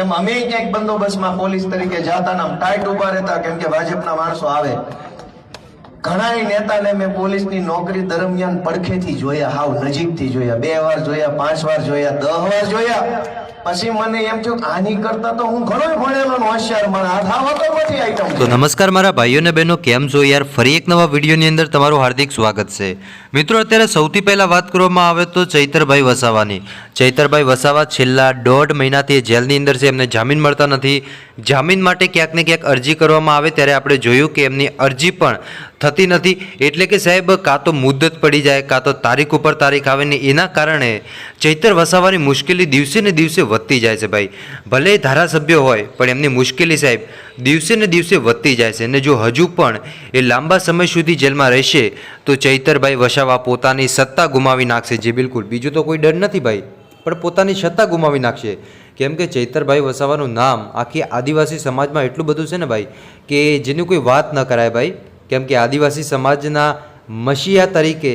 એમ અમે ક્યાંક બંદોબસ્તમાં પોલીસ તરીકે જાતા ને ટાઈટ ઊભા રહેતા, કેમ કે ભાજપના માણસો આવે. ઘણા નેતાને મેં પોલીસની નોકરી દરમિયાન પડખેથી જોયા, હાવ નજીકથી જોયા, બે વાર જોયા, પાંચ વાર જોયા દસ વાર જોયા. નમસ્કાર મારા ભાઈઓ બહેનો, કેમ છો યાર? ફરી એક નવા વિડીયોની અંદર તમારું હાર્દિક સ્વાગત છે. મિત્રો, અત્યારે સૌથી પહેલાં વાત કરવામાં આવે તો ચૈતરભાઈ વસાવાની. ચૈતરભાઈ વસાવા છેલ્લા દોઢ મહિનાથી જેલની અંદર છે, એમને જામીન મળતા નથી. જામીન માટે ક્યાંક ને ક્યાંક અરજી કરવામાં આવે, ત્યારે આપણે જોયું કે એમની અરજી પણ થતી નથી. એટલે કે સાહેબ, કાં તો મુદ્દત પડી જાય, કાં તો તારીખ ઉપર તારીખ આવે ને એના કારણે ચૈતર વસાવાની મુશ્કેલી દિવસે ને દિવસે વધતી જાય છે ભાઈ. ભલે ધારાસભ્ય હોય, પણ એમની મુશ્કેલી સાહેબ, દિવસે ને દિવસે વધતી જાય છે. અને જો હજુ પણ એ લાંબા સમય સુધી જેલમાં રહેશે, તો ચૈતરભાઈ વસાવા પોતાની સત્તા ગુમાવી નાખશે. જે બિલકુલ. બીજું તો કોઈ ડર નથી ભાઈ. પણ પોતાની સત્તા ગુમાવી નાખશે. કેમ કે ચૈતરભાઈ વસાવાનું નામ આખી આદિવાસી સમાજમાં એટલું બધું છે ને ભાઈ, કે જેની કોઈ વાત ન કરાય ભાઈ. કેમ કે આદિવાસી સમાજના મસીહા તરીકે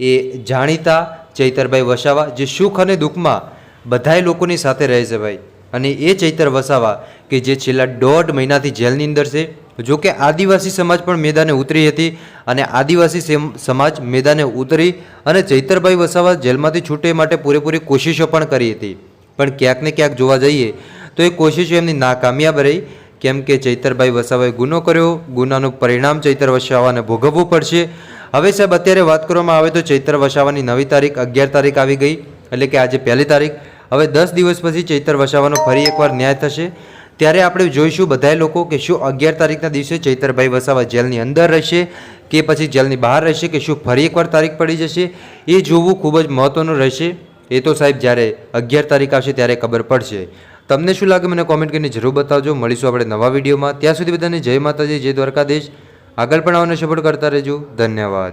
એ જાણીતા ચૈતરભાઈ વસાવા, જે સુખ અને દુઃખમાં બધાય લોકોની સાથે રહે છે ભાઈ. અને એ ચૈતર વસાવા કે જે છેલ્લા દોઢ મહિનાથી જેલની અંદર છે, જો કે આદિવાસી સમાજ પણ મેદાને ઉતરી હતી અને આદિવાસી સમાજ મેદાને ઉતરી અને ચૈતરભાઈ વસાવા જેલમાંથી છૂટે માટે પૂરેપૂરી કોશિશો પણ કરી હતી. પણ ક્યાંક ને ક્યાંક જોવા જઈએ તો એ કોશિશો એમની નાકામયાબ રહી કેમ કે ચૈતરભાઈ વસાવાએ ગુનો કર્યો, ગુનાનું પરિણામ ચૈતર વસાવાને ભોગવવું પડશે. હવે સાહેબ, અત્યારે વાત કરવામાં આવે તો ચૈતર વસાવાની નવી તારીખ અગિયાર તારીખ આવી ગઈ, એટલે કે આજે પહેલી તારીખ. હવે દસ દિવસ પછી ચૈતર વસાવાનો ફરી એકવાર ન્યાય થશે. ત્યારે આપણે જોઈશું બધાય લોકો કે શું અગિયાર તારીખના દિવસે ચૈતરભાઈ વસાવા જેલની અંદર રહેશે, કે પછી જેલની બહાર રહેશે, કે શું ફરી એકવાર તારીખ પડી જશે. એ જોવું ખૂબ જ મહત્ત્વનું રહેશે. એ તો સાહેબ, જ્યારે અગિયાર તારીખ આવશે ત્યારે ખબર પડશે. તમને શું લાગે મને કોમેન્ટ કરીને જરૂર બતાવજો. મળીશું આપણે નવા વિડીયોમાં. ત્યાં સુધી બધાને જય માતાજી, જય દ્વારકાધીશ. આગળ પણ આવને સપોર્ટ કરતા રહેજો. ધન્યવાદ.